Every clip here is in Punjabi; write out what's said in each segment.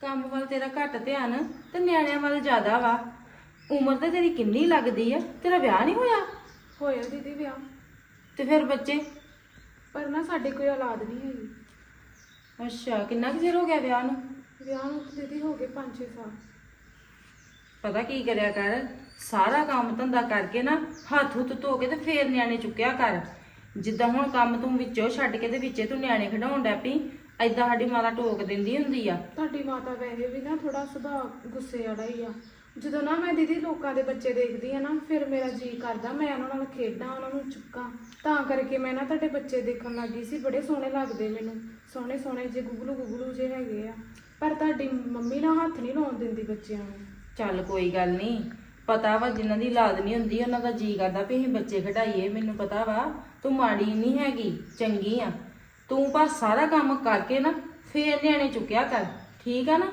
ਕੰਮ ਵੱਲ ਤੇਰਾ ਘੱਟ ਧਿਆਨ ਤੇ ਨਿਆਣਿਆਂ ਵੱਲ ਜ਼ਿਆਦਾ ਵਾ। ਉਮਰ ਤੇ ਤੇਰੀ ਕਿੰਨੀ ਲੱਗਦੀ ਆ? ਤੇਰਾ ਵਿਆਹ ਨਹੀਂ ਹੋਇਆ? ਹੋਇਆ ਦੀਦੀ ਵਿਆਹ। ਤੇ ਫਿਰ ਬੱਚੇ? ਪਰ ਨਾ ਸਾਡੇ ਕੋਈ ਔਲਾਦ ਨਹੀਂ ਹੈਗੀ। ਅੱਛਾ ਕਿੰਨਾ ਕੁ ਚਿਰ ਹੋ ਗਿਆ ਵਿਆਹ ਨੂੰ? ਵਿਆਹ ਨੂੰ ਤਾਂ ਦੀਦੀ ਹੋ ਗਏ 5-6 ਸਾਲ। ਪਤਾ ਕੀ ਕਰਿਆ ਕਰ? ਸਾਰਾ ਕੰਮ ਧੰਦਾ ਕਰਕੇ ਨਾ ਹੱਥ ਹੁੱਥ ਧੋ ਕੇ ਤੇ ਫੇਰ ਨਿਆਣੇ ਚੁੱਕਿਆ ਕਰ। ਜਿੱਦਾਂ ਹੁਣ ਕੰਮ ਤੂੰ ਵਿੱਚੋਂ ਛੱਡ ਕੇ ਤੇ ਵਿੱਚੇ ਤੂੰ ਨਿਆਣੇ ਖਿਡਾਉਣ ਡੈ ਪਈ ਐਦਾਂ ਸਾਡੀ ਮਾਤਾ ਟੋਕ ਦਿੰਦੀ ਹੁੰਦੀ ਆ। ਤੁਹਾਡੀ ਮਾਤਾ ਵੈਸੇ ਵੀ ਨਾ ਥੋੜਾ ਸੁਭਾਅ ਗੁੱਸੇ ਵਾਲਾ ਹੀ ਆ। ਜਦੋਂ ਨਾ ਮੈਂ ਦੀਦੀ ਲੋਕਾਂ ਦੇ ਬੱਚੇ ਦੇਖਦੀ ਆ ਨਾ ਫਿਰ ਮੇਰਾ ਜੀ ਕਰਦਾ ਮੈਂ ਉਹਨਾਂ ਨਾਲ ਖੇਡਾਂ ਉਹਨਾਂ ਨੂੰ ਚੁੱਕਾਂ। ਤਾਂ ਕਰਕੇ ਮੈਂ ਨਾ ਤੁਹਾਡੇ ਬੱਚੇ ਦੇਖਣ ਲੱਗੀ ਸੀ ਬੜੇ ਸੋਹਣੇ ਲੱਗਦੇ ਮੈਨੂੰ। ਸੋਹਣੇ ਸੋਹਣੇ ਜੇ ਗੁਗਲੂ ਗੁਗਲੂ ਜੇ ਹੈਗੇ ਆ। ਪਰ ਤੁਹਾਡੀ ਮੰਮੀ ਨਾ ਹੱਥ ਨਹੀਂ ਲਾਉਣ ਦਿੰਦੀ ਬੱਚਿਆਂ ਨੂੰ। ਚੱਲ ਕੋਈ ਗੱਲ ਨਹੀਂ ਪਤਾ ਵਾ ਜਿਨ੍ਹਾਂ ਦੀ ਔਲਾਦ ਨਹੀਂ ਹੁੰਦੀ ਉਹਨਾਂ ਦਾ ਜੀ ਕਰਦਾ ਵੀ ਅਸੀਂ ਬੱਚੇ ਖਿਡਾਈਏ ਮੈਨੂੰ ਪਤਾ ਵਾ। ਤੂੰ ਮਾੜੀ ਨਹੀਂ ਹੈਗੀ ਚੰਗੀ ਆ। ਤੂੰ ਪਰ ਸਾਰਾ ਕੰਮ ਕਰਕੇ ਨਾ ਫੇਰ ਨਿਆਣੇ ਚੁੱਕਿਆ ਕਰ ਠੀਕ ਆ ਨਾ?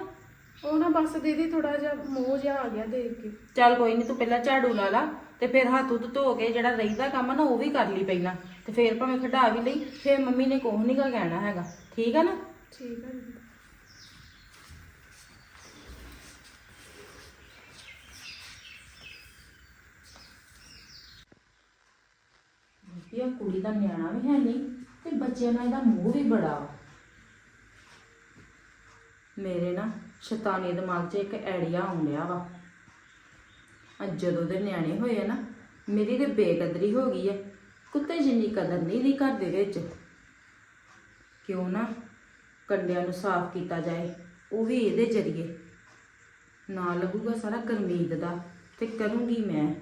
ਉਹ ਨਾ ਬਸ ਦੀਦੀ ਥੋੜਾ ਜਿਹਾ ਮੋਹ ਜਿਹਾ ਆ ਗਿਆ ਦੇਖ ਕੇ। ਚੱਲ ਕੋਈ ਨਹੀਂ ਤੂੰ ਪਹਿਲਾਂ ਝਾੜੂ ਲਾ ਲਾ ਤੇ ਫਿਰ ਹੱਥ ਉੱਤ ਧੋ ਕੇ ਜਿਹੜਾ ਰਹਿੰਦਾ ਕੰਮ ਆ ਨਾ ਉਹ ਵੀ ਕਰ ਲਈ ਪਹਿਲਾਂ ਤੇ ਫਿਰ ਭਾਵੇਂ ਖਿਡਾ ਵੀ ਲਈ ਫਿਰ ਮੰਮੀ ਨੇ ਕੋਹ ਨਹੀਂ ਗਾ ਕਹਿਣਾ ਹੈਗਾ ਠੀਕ ਆ ਨਾ? ਠੀਕ ਆ ਦੀਦੀ। ਆ ਕੁੜੀ ਦਾ ਨਿਆਣਾ ਵੀ ਹੈ ਨਹੀਂ ਤੇ ਬੱਚਿਆਂ ਨਾਲ ਇਹਦਾ ਮੋਹ ਵੀ ਬੜਾ ਵਾ। ਮੇਰੇ ਨਾ ਸ਼ੈਤਾਨੀ ਦਿਮਾਗ 'ਚ ਇੱਕ ਆਈਡੀਆ ਆਉਂਦਿਆ ਵਾ। ਅੱਜ ਜਦੋਂ ਦੇ ਨਿਆਣੇ ਹੋਏ ਆ ਨਾ, ਮੇਰੀ ਤੇ ਬੇਕਦਰੀ ਹੋ ਗਈ ਹੈ ਕੁੱਤੇ ਜਿੰਨੀ ਕਦਰ ਨਹੀਂ ਦੀ ਘਰ ਦੇ ਵਿੱਚ। ਕਿਉਂ ਨਾ ਕੰਡਿਆਂ ਨੂੰ ਸਾਫ਼ ਕੀਤਾ ਜਾਏ, ਉਹ ਵੀ ਇਹਦੇ ਜ਼ਰੀਏ। ਨਾ ਲੱਗੂਗਾ ਸਾਰਾ ਗਰਮੀਤ ਦਾ, ਤੇ ਕਰੂੰਗੀ ਮੈਂ।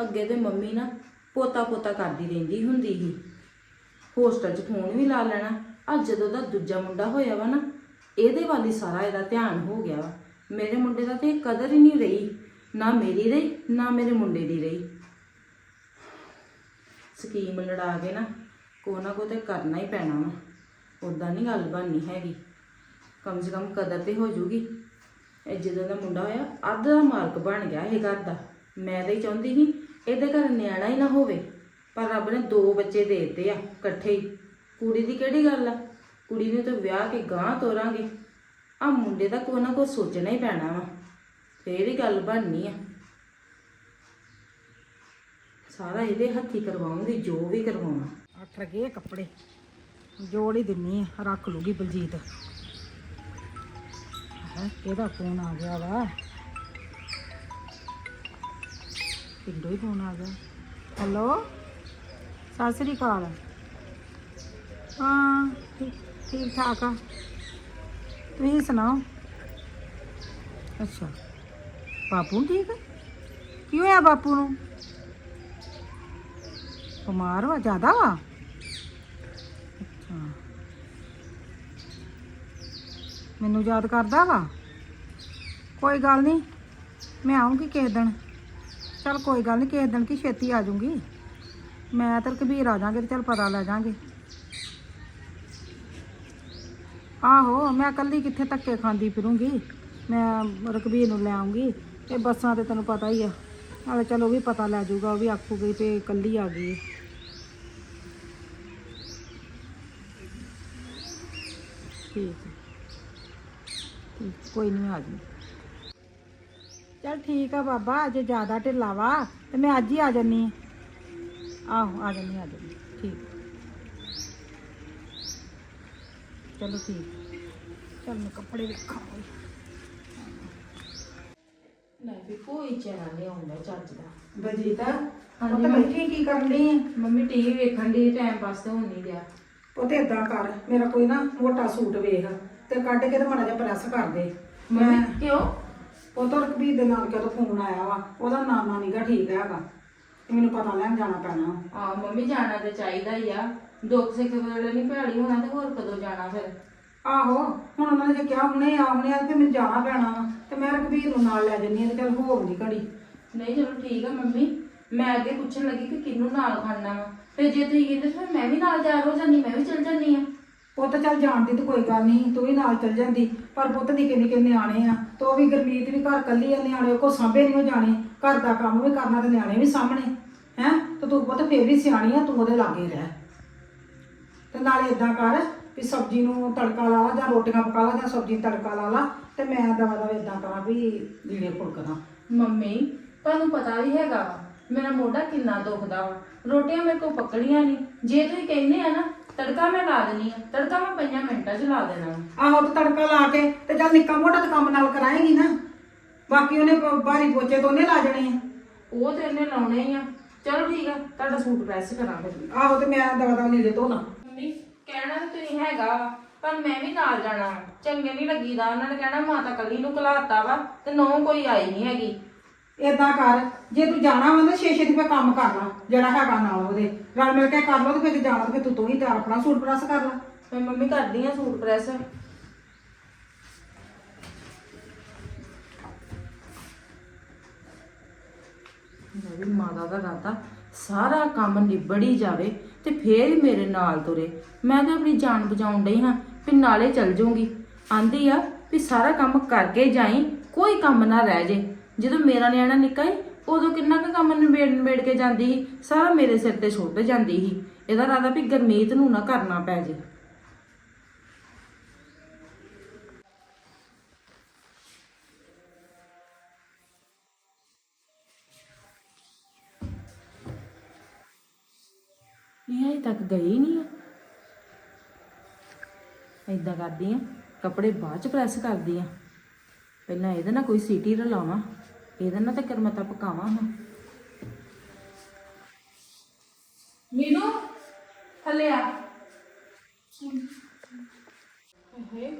ਅੱਗੇ ਤੇ ਮੰਮੀ ਨਾ ਪੋਤਾ ਪੋਤਾ ਕਰਦੀ ਰਹਿੰਦੀ ਹੁੰਦੀ ਸੀ। ਹੋਸਟਲ 'ਚ ਫੋਨ ਵੀ ਲਾ ਲੈਣਾ। ਅੱਜ ਜਦੋਂ ਦਾ ਦੂਜਾ ਮੁੰਡਾ ਹੋਇਆ ਵਾ ਨਾ, ਇਹਦੇ ਵੱਲ ਹੀ ਸਾਰਾ ਇਹਦਾ ਧਿਆਨ ਹੋ ਗਿਆ ਵਾ। ਮੇਰੇ ਮੁੰਡੇ ਦਾ ਤੇ ਕਦਰ ਹੀ ਨਹੀਂ ਰਹੀ। ਨਾ ਮੇਰੀ ਰਹੀ, ਨਾ ਮੇਰੇ ਮੁੰਡੇ ਦੀ ਰਹੀ। ਸਕੀਮ ਲੜਾ ਕੇ ਨਾ ਕੋ ਨਾ ਕੋ ਤੇ ਕਰਨਾ ਹੀ ਪੈਣਾ ਵਾ। ਉਦਾਂ ਨਹੀਂ ਗੱਲ ਬਣਨੀ ਹੈਗੀ। ਕਮ ਸੇ ਕਮ ਕਦਰ ਤੇ ਹੋ ਜੂਗੀ। ਇਹ ਜਦੋਂ ਦਾ ਮੁੰਡਾ ਹੋਇਆ, ਅੱਧ ਦਾ ਮਾਲਕ ਬਣ ਗਿਆ ਇਹ ਘਰ ਦਾ। ਮੈਂ ਤਾਂ ਹੀ ਚਾਹੁੰਦੀ ਸੀ, ਇਹਦੇ ਘਰ ਨਿਆਣਾ ਹੀ ਨਾ ਹੋਵੇ। ਪਰ ਰੱਬ ਨੇ ਦੋ ਬੱਚੇ ਦੇ ਦਿੱਤੇ ਆ, ਇਕੱਠੇ ਹੀ। ਕੁੜੀ ਦੀ ਕਿਹੜੀ ਗੱਲ ਆ? ਕੁੜੀ ਨੂੰ ਤਾਂ ਵਿਆਹ ਕੇ ਗਾਂ ਤੋਰਾਂਗੇ। ਆ ਮੁੰਡੇ ਦਾ ਕੋਈ ਨਾ ਕੋਈ ਸੋਚਣਾ ਹੀ ਪੈਣਾ ਵਾ। ਫੇਰ ਹੀ ਗੱਲ ਬਣਨੀ ਆ। ਸਾਰਾ ਇਹਦੇ ਹੱਥੀ ਕਰਵਾਉਂਗੀ, ਜੋ ਵੀ ਕਰਵਾਉਣਾ। ਅੱਠ ਗਏ ਕੱਪੜੇ। ਜੋੜ ਹੀ ਦਿੰਨੀ ਆ, ਰੱਖ ਲੂਗੀ ਬਲਜੀਤ। ਹੈ, ਕਿਹਦਾ ਫੋਨ ਆ ਗਿਆ ਵਾ? ਪਿੰਡੋਂ ਹੀ ਫੋਨ ਆ ਗਿਆ। ਹੈਲੋ? ਸਤਿ ਸ੍ਰੀ ਅਕਾਲ। ਹਾਂ, ਠੀਕ ਠੀਕ ਠਾਕ ਆ। ਤੁਸੀਂ ਸੁਣਾਓ? ਅੱਛਾ, ਬਾਪੂ ਨੂੰ ਠੀਕ ਆ? ਕੀ ਹੋਇਆ ਬਾਪੂ ਨੂੰ? ਬਿਮਾਰ ਵਾ, ਜ਼ਿਆਦਾ ਵਾ? ਅੱਛਾ। ਮੈਨੂੰ ਯਾਦ ਕਰਦਾ ਵਾ। ਕੋਈ ਗੱਲ ਨਹੀਂ, ਮੈਂ ਆਉਂਗੀ ਕਿਸੇ ਦਿਨ। ਚਲ ਕੋਈ ਗੱਲ ਨਹੀਂ, ਕਿਸੇ ਦਿਨ ਕੀ ਛੇਤੀ ਆ ਜਾਊਂਗੀ। ਮੈਂ ਤਾਂ ਕਬੀਰ ਆ ਜਾਾਂਗੇ ਤੇ ਚੱਲ ਪਤਾ ਲੈ ਜਾਾਂਗੇ ਆਹੋ, ਮੈਂ ਇਕੱਲੀ ਕਿੱਥੇ ਧੱਕੇ ਖਾਂਦੀ ਫਿਰੂੰਗੀ? ਮੈਂ ਰਕਬੀਰ ਨੂੰ ਲੈ ਆਉਂਗੀ ਤੇ ਬੱਸਾਂ ਤੇ ਤੈਨੂੰ ਪਤਾ ਹੀ ਆ। ਨਾਲੇ ਚਲੋ ਵੀ ਪਤਾ ਲੈ ਜਾਊਗਾ, ਉਹ ਵੀ ਆਖੂਗੀ ਤੇ ਇਕੱਲੀ ਆ ਗਈ ਠੀਕ ਹੈ ਕੋਈ ਨਹੀਂ ਆ ਜੀ। ਚਲ ਠੀਕ ਆ ਬਾਬਾ ਜੇ ਜ਼ਿਆਦਾ ਢਿੱਲਾ ਵਾ ਤੇ ਮੈਂ ਅੱਜ ਹੀ ਆ ਜੰਨੀ ਆਹੋ ਆ ਜੰਨੀ ਆ ਜੰਨੀ। ਠੀਕ। ਚਲੋ ਠੀਕ। ਚਲ ਮੈਂ ਕੱਪੜੇ ਵੇਖਾਂ ਕੋਈ। ਲੈ ਵੀ ਕੋਈ ਚੈਨ ਨਹੀਂ ਆਉਂਦਾ ਚੱਜ ਦਾ। ਬਲਜੀਤ ਹਾਂਜੀ, ਬੈਠੀ ਕੀ ਕਰਨ ਮੰਮੀ ਟੀਵੀ ਵੇਖਣ ਦੀ ਟਾਈਮ ਪਾਸ ਤਾਂ ਹੋ ਨਹੀਂ ਰਿਹਾ ਉਹ ਤੇ ਏਦਾਂ ਕਰ ਮੇਰਾ ਕੋਈ ਨਾ ਮੋਟਾ ਸੂਟ ਵੇਖ ਤੇ ਕੱਢ ਕੇ ਤੇ ਮਾੜਾ ਜਿਹਾ ਪ੍ਰੈਸ ਕਰ ਦੇ। ਮੈਂ ਮੰਮੀ ਕਿਉਂ? ਉਹ ਤਾਂ ਰਕਬੀਰ ਦੇ ਨਾਲ ਕਦੋਂ ਫੋਨ ਆਇਆ ਵਾ ਉਹਦਾ ਨਾਨਾ ਨੀਗਾ ਠੀਕ ਹੈਗਾ। ਤੇ ਮੈਨੂੰ ਪਤਾ ਲੈਣ ਜਾਣਾ ਪੈਣਾ। ਆ ਮੰਮੀ ਜਾਣਾ ਤੇ ਚਾਹੀਦਾ ਹੀ ਆ। ਦੁੱਖ ਸਿੱਖ ਵੇਲੇ ਨਹੀਂ ਭੈੜੀ ਹੋਣਾ ਤੇ ਹੋਰ ਕਦੋਂ ਜਾਣਾ ਫਿਰ? ਆਹੋ ਹੁਣ ਉਹਨਾਂ ਨੇ ਜੇ ਕਿਹਾ ਹੁਣੇ ਆ ਹੁਣੇ ਆ ਤੇ ਮੈਨੂੰ ਜਾਣਾ ਪੈਣਾ ਵਾ। ਤੇ ਮੈਂ ਰਕਬੀਰ ਨੂੰ ਨਾਲ ਲੈ ਜੰਨੀ ਆ ਤੇ ਚੱਲ ਹੋਰ ਨਹੀਂ ਘੜੀ। ਨਹੀਂ ਚਲੋ ਠੀਕ ਆ ਮੰਮੀ। ਮੈਂ ਅੱਗੇ ਪੁੱਛਣ ਲੱਗੀ ਕਿ ਕਿਹਨੂੰ ਨਾਲ ਖਾਣਾ ਵਾ। ਫਿਰ ਜੇ ਤੁਸੀਂ ਕਹਿੰਦੇ ਫਿਰ ਮੈਂ ਵੀ ਨਾਲ ਤਿਆਰ ਹੋ ਜਾਂਦੀ ਮੈਂ ਵੀ ਚਲ ਜਾਂਦੀ ਆ ਪੁੱਤ ਚੱਲ ਜਾਣਦੀ ਤੇ ਕੋਈ ਗੱਲ ਨਹੀਂ ਤੂੰ ਵੀ ਨਾਲ ਚੱਲ ਜਾਂਦੀ ਪਰ ਪੁੱਤ ਨਿੱਕੇ ਨਿੱਕੇ ਨਿਆਣੇ ਆ ਤੇ ਉਹ ਵੀ ਗਰਮੀਤ ਵੀ ਘਰ ਕੱਲੀ ਆ ਨਿਆਣੇ ਕੋ ਸਾਂਭੇ ਨਹੀਂ ਹੋ ਜਾਣੇ ਘਰ ਦਾ ਕੰਮ ਵੀ ਕਰਨਾ ਤੇ ਨਿਆਣੇ ਵੀ ਸਾਹਮਣੇ ਹੈ? ਤੇ ਤੂੰ ਪੁੱਤ ਫੇਰ ਵੀ ਸਿਆਣੀ ਆ ਤੂੰ ਉਹਦੇ ਲਾਗੇ ਰਹਿ। ਤੇ ਨਾਲੇ ਇਦਾਂ ਕਰ ਵੀ ਸਬਜ਼ੀ ਨੂੰ ਤੜਕਾ ਲਾ ਲਾ ਜਾਂ ਰੋਟੀਆਂ ਪਕਾ ਲਾ ਜਾਂ ਸਬਜ਼ੀ ਨੂੰ ਤੜਕਾ ਲਾ ਲਾ ਤੇ ਮੈਂ ਦਵਾ ਦਵਾ ਇਦਾਂ ਕਰਾਂ ਵੀ ਲੀੜੇ ਫੁਲਕਦਾ ਮੰਮੀ ਤੁਹਾਨੂੰ ਪਤਾ ਵੀ ਹੈਗਾ ਵਾ, ਮੇਰਾ ਮੋਢਾ ਕਿੰਨਾ ਦੁਖਦਾ ਵਾ ਰੋਟੀਆਂ ਮੇਰੇ ਕੋਲ ਪਕੜੀਆਂ ਨਹੀਂ ਜੇ ਤੁਸੀਂ ਕਹਿੰਦੇ ਆ ਨਾ ਤੜਕਾ ਮੈਂ ਲਾ ਦੇਣੀ ਆ। ਤੜਕਾ ਮੈਂ ਪੰਜਾਂ ਮਿੰਟਾਂ 'ਚ ਲਾ ਦੇਣਾ ਵਾ। ਆਹੋ ਤੇ ਤੜਕਾ ਲਾ ਕੇ ਤੇ ਚੱਲ ਨਿੱਕਾ ਮੋਟਾ ਤਾਂ ਕੰਮ ਨਾਲ ਕਰਾਏਗੀ ਨਾ। ਬਾਕੀ ਉਹਨੇ ਬਾਰੀ ਪੋਚੇ ਤੋਂ ਉਹਨੇ ਲਾ ਜਣੇ ਆ। ਉਹ ਤੇ ਇਹਨੇ ਲਾਉਣੇ ਹੀ ਆ। ਚਲੋ ਠੀਕ ਆ ਤੁਹਾਡਾ ਸੂਟ ਪ੍ਰੈਸ ਕਰਾਂ ਫਿਰ। ਆਹੋ ਤੇ ਮੈਂ ਦਵਾ ਦਵਾ ਲੀੜੇ ਧੋਣਾ ਮੰਮੀ ਕਹਿਣਾ ਤਾਂ ਤੁਸੀਂ ਹੈਗਾ ਵਾ ਪਰ ਮੈਂ ਵੀ ਨਾਲ ਜਾਣਾ ਵਾ। ਚੰਗੇ ਨਹੀਂ ਲੱਗੀਦਾ। ਉਹਨਾਂ ਨੇ ਕਹਿਣਾ ਮਾਤਾ ਕੱਲੀ ਨੂੰ ਘਲਾਤਾ ਵਾ ਤੇ ਨੌ ਕੋਈ ਆਈ ਨਹੀਂ ਹੈਗੀ। ਏਦਾਂ ਕਰ ਜੇ ਤੂੰ ਜਾਣਾ ਵਾ ਤਾਂ ਛੇ ਛੇ ਦੀ ਫੇ ਕੰਮ ਕਰ ਲਾ ਜਿਹੜਾ ਹੈਗਾ ਨਾਲ ਉਹਦੇ। ਰਲ ਮਿਲ ਕੇ ਕਰ ਲਓ ਤੇ ਫਿਰ ਜਾਣਾ ਤੇ ਫਿਰ ਤੂੰ ਤੂੰ ਹੀ ਤੇ ਆਪਣਾ ਸੂਟ ਪ੍ਰੈਸ ਕਰ ਲਾ। ਮੈਂ ਮੰਮੀ ਕਰਦੀ ਆ ਸੂਟ ਪ੍ਰੈਸ। ਮੇਰੀ ਮਾਤਾ ਦਾ ਰਾਤਾ ਸਾਰਾ ਕੰਮ ਨਿਬੜੀ ਜਾਵੇ ਤੇ ਫੇਰ ਹੀ ਮੇਰੇ ਨਾਲ ਤੁਰੇ। ਮੈਂ ਤਾਂ ਆਪਣੀ ਜਾਨ ਬਚਾਉਣ ਡਈ ਹਾਂ ਵੀ ਨਾਲੇ ਚੱਲ ਜਾਊਂਗੀ ਆਂਦੀ ਆ ਵੀ ਸਾਰਾ ਕੰਮ ਕਰਕੇ ਜਾਈ ਕੋਈ ਕੰਮ ਨਾ ਰਹਿ ਜੇ। ਜਦੋਂ ਮੇਰਾ ਨਿਆਣਾ ਨਿੱਕਾ ਸੀ ਉਦੋਂ ਕਿੰਨਾ ਕੁ ਕੰਮ ਨਿਬੇੜ ਨਿਬੇੜ ਕੇ ਜਾਂਦੀ ਸੀ, ਸਾਰਾ ਮੇਰੇ ਸਿਰ ਤੇ ਛੁੱਟ ਜਾਂਦੀ ਸੀ। ਇਹਦਾ ਰਾਦਾ ਵੀ ਗਰਮੀਤ ਨੂੰ ਨਾ ਕਰਨਾ ਪੈ ਜੇ। ਇਹ ਅਜੇ ਤੱਕ ਗਈ ਹੀ ਨਹੀਂ ਆ। ਏਦਾਂ ਕਰਦੀ ਆ, ਕੱਪੜੇ ਬਾਅਦ ਚ ਪ੍ਰੈਸ ਕਰਦੀ ਆ। ਪਹਿਲਾਂ ਇਹਦੇ ਨਾਲ ਕੋਈ ਸੀਟੀ ਰਲਾਵਾਂ। ਇਹਦੇ ਨਾਲ ਤਾਂ ਕਰਮਤਾ ਪਕਾਵਾਂ ਹਾਂ ਮੀਨੂ, ਥੱਲੇ ਆ। ਹਏ,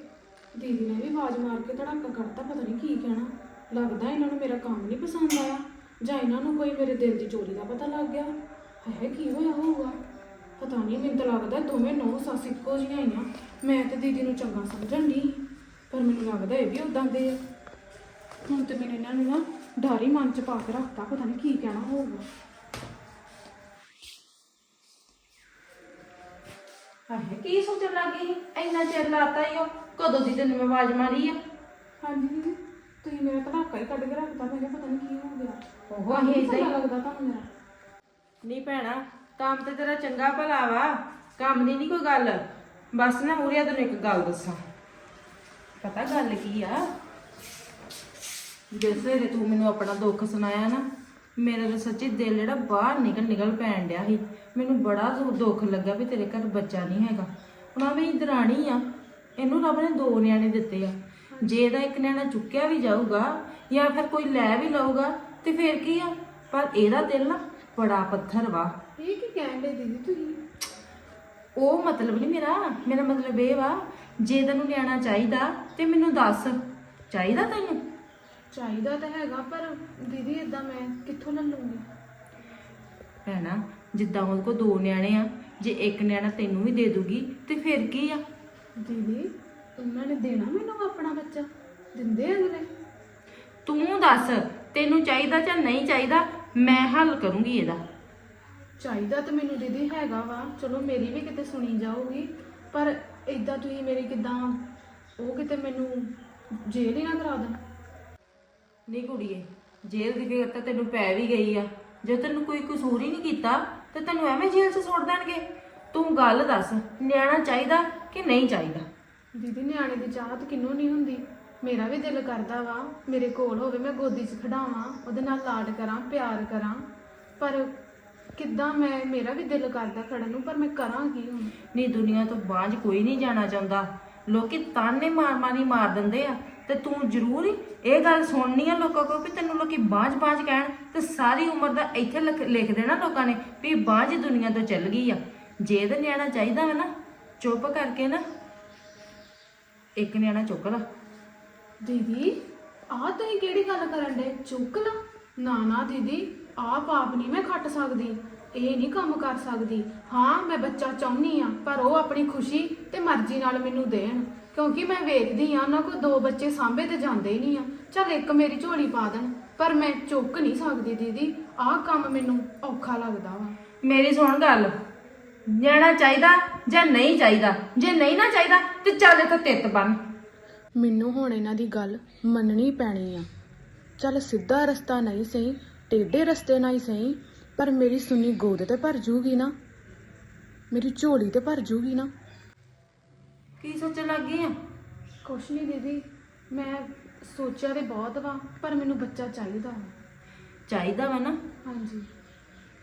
ਦੀਦੀ ਨੇ ਵੀ ਆਵਾਜ਼ ਮਾਰ ਕੇ ਧੜਾਕਾ ਕਰਤਾ ਪਤਾ ਨਹੀਂ ਕੀ ਕਹਿਣਾ। ਲੱਗਦਾ ਇਹਨਾਂ ਨੂੰ ਮੇਰਾ ਕੰਮ ਨਹੀਂ ਪਸੰਦ ਆਇਆ, ਜਾਂ ਇਹਨਾਂ ਨੂੰ ਕੋਈ ਮੇਰੇ ਦਿਲ ਦੀ ਚੋਰੀ ਦਾ ਪਤਾ ਲੱਗ ਗਿਆ। ਹੈ ਕੀ ਹੋਇਆ, ਹੋਊਗਾ? ਪਤਾ ਨਹੀਂ ਮੈਨੂੰ ਤਾਂ ਲੱਗਦਾ ਦੋਵੇਂ ਨੌ ਸੱਸ ਇੱਕੋ ਜਿਹੀਆਂ ਆਈਆਂ। ਮੈਂ ਤੇ ਦੀਦੀ ਨੂੰ ਚੰਗਾ ਸਮਝਣ ਦੀ ਪਰ ਮੈਨੂੰ ਲੱਗਦਾ ਇਹ ਵੀ ਉਦਾਂ ਦੇ ਆ। ਹੁਣ ਤੇ ਮੈਨੂੰ ਇਹਨਾਂ ਨੂੰ ਨਾ ਡਰ ਹੀ ਮਨ ਚ ਪਾ ਕੇ ਰੱਖਤਾ ਪਤਾ ਨਹੀਂ ਕੀ ਕਹਿਣਾ ਹੋਊਗਾ। ਹਾਏ ਕੀ ਸੋਚਣ ਲੱਗੀ? ਇੰਨਾ ਚਿਰ ਲਾਤਾ ਈ ਉਹ ਕਦੋਂ ਦੀ ਤੈਨੂੰ ਮੈਂ ਆਵਾਜ਼ ਮਾਰੀ ਆ? ਹਾਂਜੀ ਦੀਦੀ ਤੁਸੀਂ ਮੇਰਾ ਧੜਾਕਾ ਹੀ ਕੱਢ ਕੇ ਰੱਖਤਾ ਮੈਂ ਕਿਹਾ ਪਤਾ ਨਹੀਂ ਕੀ ਹੋ ਗਿਆ। ਉਹ ਅਸੀਂ ਏਦਾਂ ਹੀ ਲੱਗਦਾ ਤੁਹਾਨੂੰ ਮੇਰਾ। ਨਹੀਂ ਭੈਣਾ ਕੰਮ ਤੇ ਤੇਰਾ ਚੰਗਾ ਭਲਾ ਵਾ ਕੰਮ ਦੀ ਨਹੀਂ ਕੋਈ ਗੱਲ। ਬਸ ਨਾ ਮੂਰੀਆ ਤੈਨੂੰ ਇੱਕ ਗੱਲ ਦੱਸਾਂ। ਪਤਾ ਗੱਲ ਕੀ ਆ? ਜਿਸ ਵੇਲੇ ਤੂੰ ਮੈਨੂੰ ਆਪਣਾ ਦੁੱਖ ਸੁਣਾਇਆ ਨਾ ਮੇਰਾ ਤਾਂ ਸੱਚੀ ਦਿਲ ਜਿਹੜਾ ਬਾਹਰ ਨਿਕਲ ਨਿਕਲ ਪੈਣ ਡਿਆ ਸੀ। ਮੈਨੂੰ ਬੜਾ ਦੁ- ਦੁੱਖ ਲੱਗਾ ਵੀ ਤੇਰੇ ਘਰ ਬੱਚਾ ਨਹੀਂ ਹੈਗਾ। ਹੁਣ ਆ ਵੀ ਦਰਾਣੀ ਆ ਇਹਨੂੰ ਰੱਬ ਨੇ ਦੋ ਨਿਆਣੇ ਦਿੱਤੇ ਆ। ਜੇ ਇਹਦਾ ਇੱਕ ਨਿਆਣਾ ਚੁੱਕਿਆ ਵੀ ਜਾਊਗਾ ਜਾਂ ਫਿਰ ਕੋਈ ਲੈ ਵੀ ਲਊਗਾ ਤੇ ਫਿਰ ਕੀ ਆ? ਪਰ ਇਹਦਾ ਦਿਲ ਨਾ ਬੜਾ ਪੱਥਰ ਵਾ। ਇਹ ਕੀ ਕਹਿੰਦੇ ਦੀਦੀ ਤੁਸੀਂ? ਉਹ ਮਤਲਬ ਨਹੀਂ ਮੇਰਾ ਮੇਰਾ ਮਤਲਬ ਇਹ ਵਾ ਜੇ ਤੈਨੂੰ ਨਿਆਣਾ ਚਾਹੀਦਾ ਤੇ ਮੈਨੂੰ ਦੱਸ। ਚਾਹੀਦਾ ਤੈਨੂੰ? ਚਾਹੀਦਾ ਤਾਂ ਹੈਗਾ ਪਰ ਦੀਦੀ ਇਦਾਂ ਮੈਂ ਕਿੱਥੋਂ ਲੈ ਲੂੰਗੀ ਭੈਣਾ ਜਿੱਦਾਂ ਉਹਦੇ ਕੋਲ ਦੋ ਨਿਆਣੇ ਆ ਜੇ ਇੱਕ ਨਿਆਣਾ ਤੈਨੂੰ ਵੀ ਦੇ ਦੂਗੀ ਤੇ ਫਿਰ ਕੀ ਆ? ਦੀਦੀ ਉਹਨਾਂ ਨੇ ਦੇਣਾ ਮੈਨੂੰ ਆਪਣਾ ਬੱਚਾ? ਦਿੰਦੇ ਅਗਲੇ? ਤੂੰ ਦੱਸ ਤੈਨੂੰ ਚਾਹੀਦਾ ਜਾਂ ਨਹੀਂ ਚਾਹੀਦਾ? ਮੈਂ ਹੱਲ ਕਰੂੰਗੀ ਇਹਦਾ। ਚਾਹੀਦਾ ਤਾਂ ਮੈਨੂੰ ਦੀਦੀ ਹੈਗਾ ਵਾ ਚਲੋ ਮੇਰੀ ਵੀ ਕਿਤੇ ਸੁਣੀ ਜਾਊਗੀ ਪਰ ਇਦਾਂ ਤੁਸੀਂ ਮੇਰੀ ਕਿਦਾਂ ਉਹ ਕਿਤੇ ਮੈਨੂੰ ਜੇਲ੍ਹ ਹੀ ਨਾ ਕਰਾ ਦੇਣ। ਨਹੀਂ ਕੁੜੀਏ ਜੇਲ੍ਹ ਦੀ ਫਿਕਰ ਤਾਂ ਤੈਨੂੰ ਪੈ ਵੀ ਗਈ ਆ। ਜੇ ਤੈਨੂੰ ਕੋਈ ਕਸੂਰ ਹੀ ਨਹੀਂ ਕੀਤਾ ਤੇ ਤੈਨੂੰ ਐਵੇਂ ਜੇਲ੍ਹ 'ਚ ਸੁੱਟ ਦੇਣਗੇ। ਤੂੰ ਗੱਲ ਦੱਸ ਨਿਆਣਾ ਚਾਹੀਦਾ ਕਿ ਨਹੀਂ ਚਾਹੀਦਾ? ਦੀਦੀ ਨਿਆਣੇ ਦੀ ਚਾਹਤ ਕਿੰਨੂੰ ਨਹੀਂ ਹੁੰਦੀ? ਮੇਰਾ ਵੀ ਦਿਲ ਕਰਦਾ ਵਾ ਮੇਰੇ ਕੋਲ ਹੋਵੇ ਮੈਂ ਗੋਦੀ 'ਚ ਖੜਾਵਾਂ ਉਹਦੇ ਨਾਲ ਲਾਡ ਕਰਾਂ ਪਿਆਰ ਕਰਾਂ। ਪਰ ਕਿੱਦਾਂ ਮੈਂ ਮੇਰਾ ਵੀ ਦਿਲ ਕਰਦਾ ਖੜਨ ਨੂੰ ਪਰ ਮੈਂ ਕਰਾਂ ਕੀ ਹੁਣ? ਨਹੀਂ ਦੁਨੀਆ ਤੋਂ ਬਾਝ ਕੋਈ ਨਹੀਂ ਜਾਣਾ ਚਾਹੁੰਦਾ। ਲੋਕੀ ਤਾਨੇ ਮਾਰ ਮਾਰੀ ਮਾਰ ਦਿੰਦੇ ਆ। ਤੇ ਤੂੰ ਜ਼ਰੂਰ ਹੀ ਇਹ ਗੱਲ ਸੁਣਨੀ ਆ ਲੋਕਾਂ ਕੋਲ ਵੀ ਤੈਨੂੰ ਲੋਕੀ ਬਾਜ ਬਾਜ ਕਹਿਣ ਤੇ ਸਾਰੀ ਉਮਰ ਦਾ ਇੱਥੇ ਲਿਖ ਲਿਖ ਦੇਣਾ ਲੋਕਾਂ ਨੇ ਵੀ ਬਾਝ ਦੁਨੀਆ ਤੋਂ ਚੱਲ ਗਈ ਆ। ਜੇ ਇਹਦਾ ਨਿਆਣਾ ਚਾਹੀਦਾ ਵਾ ਨਾ, ਚੁੱਪ ਕਰਕੇ ਨਾ, ਇੱਕ ਨਿਆਣਾ ਚੁੱਕ ਲਾ। ਦੀਦੀ, ਆਹ ਤੁਸੀਂ ਕਿਹੜੀ ਗੱਲ ਕਰਨ ਦੇ ਚੁੱਕ ਲਾ। ਨਾ ਨਾ ਦੀਦੀ ਆਹ ਪਾਪ ਨਹੀਂ ਮੈਂ ਖੱਟ ਸਕਦੀ, ਇਹ ਨਹੀਂ ਕੰਮ ਕਰ ਸਕਦੀ। ਹਾਂ, ਮੈਂ ਬੱਚਾ ਚਾਹੁੰਨੀ ਆ, ਪਰ ਉਹ ਆਪਣੀ ਖੁਸ਼ੀ ਤੇ ਮਰਜ਼ੀ ਨਾਲ ਮੈਨੂੰ ਦੇਣ। ਕਿਉਂਕਿ ਮੈਂ ਵੇਖਦੀ ਆ ਉਹਨਾਂ ਕੋਲ ਦੋ ਬੱਚੇ ਸਾਂਭੇ ਤੇ ਜਾਂਦੇ ਹੀ ਨਹੀਂ ਆ। ਚੱਲ ਇੱਕ ਮੇਰੀ ਝੋਲੀ ਪਾ ਦੇਣ ਪਰ ਮੈਂ ਚੁੱਕ ਨਹੀਂ ਸਕਦੀ ਦੀਦੀ। ਆਹ ਕੰਮ ਮੈਨੂੰ ਔਖਾ ਲੱਗਦਾ ਵਾ। ਮੇਰੀ ਸੁਣ ਗੱਲ। ਨਿਆਣਾ ਚਾਹੀਦਾ ਜਾਂ ਨਹੀਂ ਚਾਹੀਦਾ? ਜੇ ਨਹੀਂ ਨਾ ਚਾਹੀਦਾ ਤੇ ਚੱਲ ਇੱਥੇ ਤਿੱਤ ਬਣ। ਮੈਨੂੰ ਹੁਣ ਇਹਨਾਂ ਦੀ ਗੱਲ ਮੰਨਣੀ ਪੈਣੀ ਆ। ਚੱਲ ਸਿੱਧਾ ਰਸਤਾ ਨਹੀਂ ਸਹੀ ਟੇਢੇ ਰਸਤੇ ਨਾਲ ਹੀ ਸਹੀ ਪਰ ਮੇਰੀ ਸੁਣੀ ਗੋਦ ਤੇ ਭਰ ਜੂਗੀ ਨਾ। ਮੇਰੀ ਝੋਲੀ ਤੇ ਭਰ ਜੂਗੀ ਨਾ। ਕੀ ਸੋਚਣ ਲੱਗ ਗਈ ਆ? ਕੁਛ ਨਹੀਂ ਦੀਦੀ ਮੈਂ ਸੋਚਿਆ ਤੇ ਬਹੁਤ ਵਾ ਪਰ ਮੈਨੂੰ ਬੱਚਾ ਚਾਹੀਦਾ ਵਾ। ਚਾਹੀਦਾ ਵਾ ਨਾ? ਹਾਂਜੀ।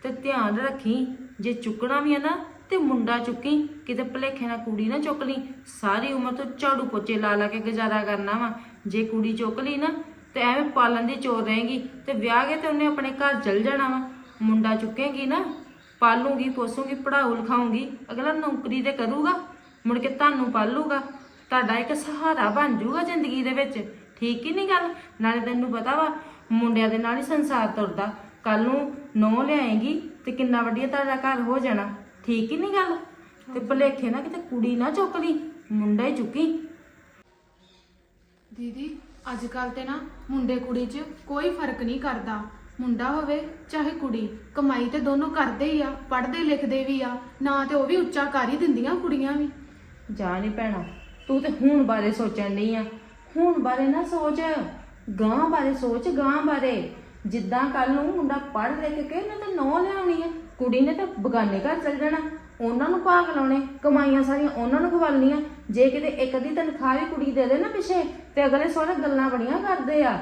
ਤੇ ਧਿਆਨ ਰੱਖੀ ਜੇ ਚੁੱਕਣਾ ਵੀ ਹੈ ਨਾ ਤੇ ਮੁੰਡਾ ਚੁੱਕੀ ਕਿਤੇ ਭਲੇਖੇ ਨਾਲ ਕੁੜੀ ਨਾ ਚੁੱਕ ਲਈ। ਸਾਰੀ ਉਮਰ ਤੋਂ ਝਾੜੂ ਪੋਚੇ ਲਾ ਲਾ ਕੇ ਗੁਜ਼ਾਰਾ ਕਰਨਾ ਵਾ। ਜੇ ਕੁੜੀ ਚੁੱਕ ਲਈ ਨਾ ਤੇ ਐਵੇਂ ਪਾਲਣ ਦੀ ਚੋਰ ਰਹੇਗੀ ਤੇ ਵਿਆਹ ਕੇ ਤੇ ਉਹਨੇ ਆਪਣੇ ਘਰ ਚਲ ਜਾਣਾ ਵਾ। ਮੁੰਡਾ ਚੁੱਕੇਗੀ ਨਾ ਪਾਲੂਗੀ ਪੋਸੂਗੀ ਪੜਾਉ ਲਿਖਾਉਂਗੀ ਅਗਲਾ ਨੌਕਰੀ ਤੇ ਕਰੂਗਾ। ਮੁੜ ਕੇ ਤੁਹਾਨੂੰ ਪਾਲੂਗਾ। ਤੁਹਾਡਾ ਇੱਕ ਸਹਾਰਾ ਬਣ ਜਾਊਗਾ ਜ਼ਿੰਦਗੀ ਦੇ ਵਿੱਚ। ਠੀਕ ਹੀ ਨਹੀਂ ਗੱਲ? ਨਾਲੇ ਤੈਨੂੰ ਪਤਾ ਵਾ, ਮੁੰਡਿਆਂ ਦੇ ਨਾਲ ਹੀ ਸੰਸਾਰ ਤੁਰਦਾ। ਕੱਲ ਨੂੰ ਨੌ ਲਿਆਏਗੀ ਤੇ ਕਿੰਨਾ ਵਧੀਆ ਤੁਹਾਡਾ ਘਰ ਹੋ ਜਾਣਾ। ਠੀਕ ਹੀ ਨਹੀਂ ਗੱਲ? ਤੇ ਭਲੇਖੇ ਨਾ ਕਿਤੇ ਕੁੜੀ ਨਾ ਚੁੱਕ ਲਈ, ਮੁੰਡਾ ਹੀ ਚੁੱਕੀ। ਦੀਦੀ ਅੱਜ ਕੱਲ ਤੇ ਨਾ ਮੁੰਡੇ ਕੁੜੀ 'ਚ ਕੋਈ ਫ਼ਰਕ ਨਹੀਂ ਕਰਦਾ। ਮੁੰਡਾ ਹੋਵੇ ਚਾਹੇ ਕੁੜੀ, ਕਮਾਈ ਤੇ ਦੋਨੋਂ ਕਰਦੇ ਹੀ ਆ, ਪੜ੍ਹਦੇ ਲਿਖਦੇ ਵੀ ਆ। ਨਾ ਤੇ ਉਹ ਵੀ ਉੱਚਾ ਕਰ ਹੀ ਦਿੰਦੀਆਂ ਕੁੜੀਆਂ ਵੀ। ਜਾ ਨਹੀਂ ਪੈਣਾ ਤੂੰ ਤੇ ਹੁਣ ਬਾਰੇ ਸੋਚਣ ਨਹੀਂ ਆ। ਹੁਣ ਬਾਰੇ ਨਾ ਸੋਚ ਗਾਂ ਬਾਰੇ ਸੋਚ ਗਾਂ ਬਾਰੇ। ਜਿੱਦਾਂ ਕੱਲ ਨੂੰ ਮੁੰਡਾ ਪੜ੍ਹ ਲਿਖ ਕੇ ਨਾ ਤਾਂ ਨੌ ਲਿਆਉਣੀ ਹੈ ਕੁੜੀ ਨੇ ਤਾਂ ਬਗਾਨੇ ਘਰ ਚਲ ਜਾਣਾ ਉਹਨਾਂ ਨੂੰ ਭਾਗ ਲਾਉਣੇ ਕਮਾਈਆਂ ਸਾਰੀਆਂ ਉਹਨਾਂ ਨੂੰ ਖਵਾਲਣੀਆਂ। ਜੇ ਕਿਤੇ ਇੱਕ ਦੀ ਤਨਖਾਹ ਵੀ ਕੁੜੀ ਦੇ ਦੇ ਨਾ ਪਿੱਛੇ ਤੇ ਅਗਲੇ ਸੋਹਣੇ ਗੱਲਾਂ ਬੜੀਆਂ ਕਰਦੇ ਆ।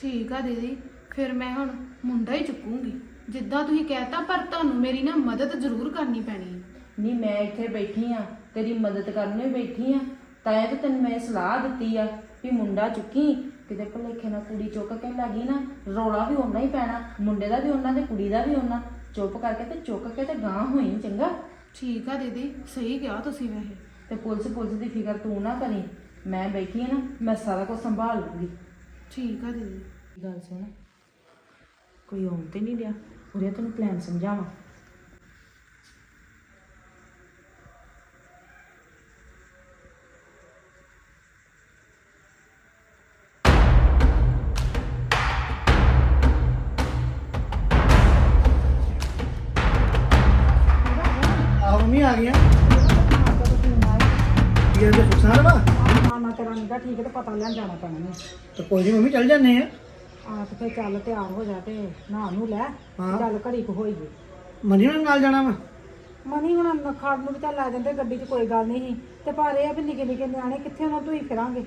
ਠੀਕ ਆ ਦੀਦੀ ਫਿਰ ਮੈਂ ਹੁਣ ਮੁੰਡਾ ਹੀ ਚੁੱਕੂੰਗੀ। ਜਿੱਦਾਂ ਤੁਸੀਂ ਕਹਿਤਾ ਪਰ ਤੁਹਾਨੂੰ ਮੇਰੀ ਨਾ ਮਦਦ ਜ਼ਰੂਰ ਕਰਨੀ ਪੈਣੀ ਹੈ ਨਹੀਂ ਮੈਂ ਇੱਥੇ ਬੈਠੀ ਆ। ਤੇਰੀ ਮਦਦ ਕਰਨ ਬੈਠੀ ਆ। ਤਾਂ ਤੇ ਤੈਨੂੰ ਮੈਂ ਸਲਾਹ ਦਿੱਤੀ ਆ ਵੀ ਮੁੰਡਾ ਚੁੱਕੀ ਕਿਤੇ ਭੁਲੇਖੇ ਨਾਲ ਕੁੜੀ ਚੁੱਕ ਕੇ ਲੱਗੀ ਨਾ ਰੌਲਾ ਵੀ ਓਨਾ ਹੀ ਪੈਣਾ ਮੁੰਡੇ ਦਾ ਵੀ ਓਨਾ ਤੇ ਕੁੜੀ ਦਾ ਵੀ ਓਨਾ ਚੁੱਪ ਕਰਕੇ ਤੇ ਚੁੱਕ ਕੇ ਤੇ ਗਾਂ ਹੋਈ ਚੰਗਾ? ਠੀਕ ਆ ਦੀਦੀ ਸਹੀ ਕਿਹਾ ਤੁਸੀਂ ਵੈਸੇ। ਤੇ ਪੁਲਿਸ ਪੁਲਿਸ ਦੀ ਫਿਕਰ ਤੂੰ ਨਾ ਕਰੀ ਮੈਂ ਬੈਠੀ ਆ ਨਾ ਮੈਂ ਸਾਰਾ ਕੁਝ ਸੰਭਾਲ ਲੂੰਗੀ। ਠੀਕ ਆ ਦੀਦੀ। ਗੱਲ ਸੁਣ ਕੋਈ ਆਉਣ ਤੇ ਨਹੀਂ ਲਿਆ ਉਰੇ ਤੈਨੂੰ ਪਲਾਨ ਸਮਝਾਵਾਂ। ਤੇ ਕੋਈ ਨਹੀਂ ਮੰਮੀ ਚੱਲ ਜਾਂਦੇ ਆ। ਆ ਤੇ ਫੇਰ ਚੱਲ ਤਿਆਰ ਹੋ ਜਾ ਤੇ ਨਹਾ ਨੂੰ ਲੈ ਹਾਂ। ਚੱਲ ਘੜੀ ਕੁ ਹੋਈਏ ਮੰਨੀ ਨਾਲ ਨਾਲ ਜਾਣਾ ਵਾ? ਮਨੀ ਹੁਣ ਖੜ ਨੂੰ ਵੀ ਚੱਲ ਲੈ ਜਾਂਦੇ ਗੱਡੀ 'ਚ ਕੋਈ ਗੱਲ ਨਹੀਂ ਸੀ। ਤੇ ਪਰ ਇਹ ਆ ਵੀ ਨਿੱਕੇ ਨਿੱਕੇ ਨਿਆਣੇ ਕਿੱਥੇ ਉਹਨਾਂ ਤੋਂ ਹੀ ਫਿਰਾਂਗੇ?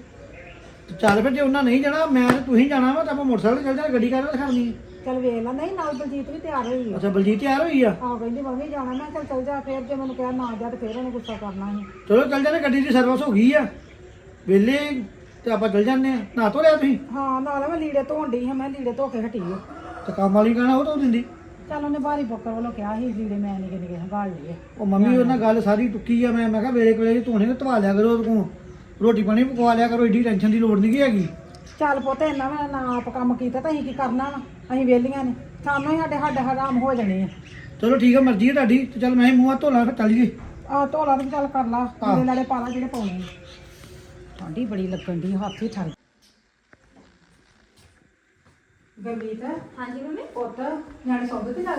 ਤੇ ਚੱਲ ਫਿਰ ਜੇ ਉਹਨਾਂ ਨਹੀਂ ਜਾਣਾ ਮੈਂ ਤੇ ਤੁਸੀਂ ਜਾਣਾ ਵਾ ਤਾਂ ਆਪਾਂ ਮੋਟਰਸਾਈਕਲ ਤੇ ਚੱਲ ਜਾਣਾ ਗੱਡੀ ਕਾਹਦੇ ਦਿਖਾਉਣੀ ਹੈ ਚੱਲ ਵੇਖ ਲੈ ਨਹੀਂ ਨਾਲ ਬਲਜੀਤ ਵੀ ਤਿਆਰ ਹੋਈ ਆ। ਅੱਛਾ ਬਲਜੀਤ ਤਿਆਰ ਹੋਈ ਆ? ਆਹ ਕਹਿੰਦੀ ਮੰਮੀ ਜਾਣਾ ਮੈਂ ਕਿਹਾ ਚੱਲ ਚੱਲ ਜਾ ਫੇਰ ਜੇ ਮੈਨੂੰ ਕਿਹਾ ਨਾ ਜਾ ਤੇ ਫੇਰ ਉਹਨੇ ਗੁੱਸਾ ਕਰਨਾ ਸੀ। ਚਲੋ ਚੱਲ ਜਾਂਦੇ ਗੱਡੀ ਦੀ ਸਰਵਿਸ ਹੋ ਗਈ ਆ। ਵੇਲੇ ਤੇ ਆਪਾਂ ਚੱਲ ਜਾਂਦੇ ਆ ਨਹਾ ਧੋ ਲਿਆ ਤੁਸੀਂ? ਹਾਂ ਨਾਲ ਮੈਂ ਲੀੜੇ ਧੋਣ ਡਈ ਹਾਂ ਮੈਂ ਲੀੜੇ ਧੋ ਕੇ ਹਟੀ ਆ ਤੇ ਕੰਮ ਵਾਲੀ ਕਹਿਣਾ ਉਹ ਧੋ ਦਿੰਦੀ। ਚੱਲ ਉਹਨੇ ਬਾਹਰੀ ਬੱਕਰ ਵੱਲੋਂ ਕਿਹਾ ਸੀ ਲੀੜੇ ਮੈਂ ਨਿੱਕੇ ਨਿੱਕੇ ਹੰਗਾਲ ਲਏ ਉਹ ਮੰਮੀ ਉਹਨਾਂ ਗੱਲ ਸਾਰੀ ਟੁੱਕੀ ਆ ਮੈਂ ਮੈਂ ਕਿਹਾ ਵੇਲੇ ਕੋਲੇ ਧੋਣੇ ਨੂੰ ਧਵਾ ਲਿਆ ਕਰੋ ਉਹਦੇ ਕੋਲ। ਰੋਟੀ ਪਾਣੀ ਪਕਵਾ ਲਿਆ ਕਰੋ ਏਡੀ ਟੈਨਸ਼ਨ ਦੀ ਲੋੜ ਨਹੀਂ ਹੈਗੀ। ਚੱਲ ਪੁੱਤ ਇੰਨਾ ਮੈਂ ਨਾ ਆਪ ਕੰਮ ਕੀਤਾ ਤਾਂ ਅਸੀਂ ਕੀ ਕਰਨਾ ਵਾ? ਅਸੀਂ ਵਿਹਲੀਆਂ ਨੇ। ਸਾਨੂੰ ਹੀ ਸਾਡੇ ਸਾਡੇ ਹਰਾਮ ਹੋ ਜਾਣੇ ਆ। ਚਲੋ ਠੀਕ ਆ ਮਰਜ਼ੀ ਹੈ ਤੁਹਾਡੀ। ਤੇ ਚੱਲ ਮੈਂ ਹੀ ਮੂੰਹ ਹੱਥ ਧੋ ਲਾਂ ਫਿਰ ਚੱਲ ਜੀ। ਆ ਧੋਲਾ ਤੇ ਚੱਲ ਕਰ ਲਾ। ਲੀੜੇ ਲਾੜੇ ਪਾ ਲਾ ਜਿਹੜੇ ਪਾਉਣੇ ਨੇ ਠੰਡੀ ਬੜੀ ਲੱਗਣ ਦੀ ਹੱਥ ਹੀ ਠਰ ਗਰਮੀਤ ਹਾਂਜੀ ਮੰਮੀ। ਪੁੱਤ ਨਿਆਣੇ ਸੌਦੇ ਤੇ ਆ?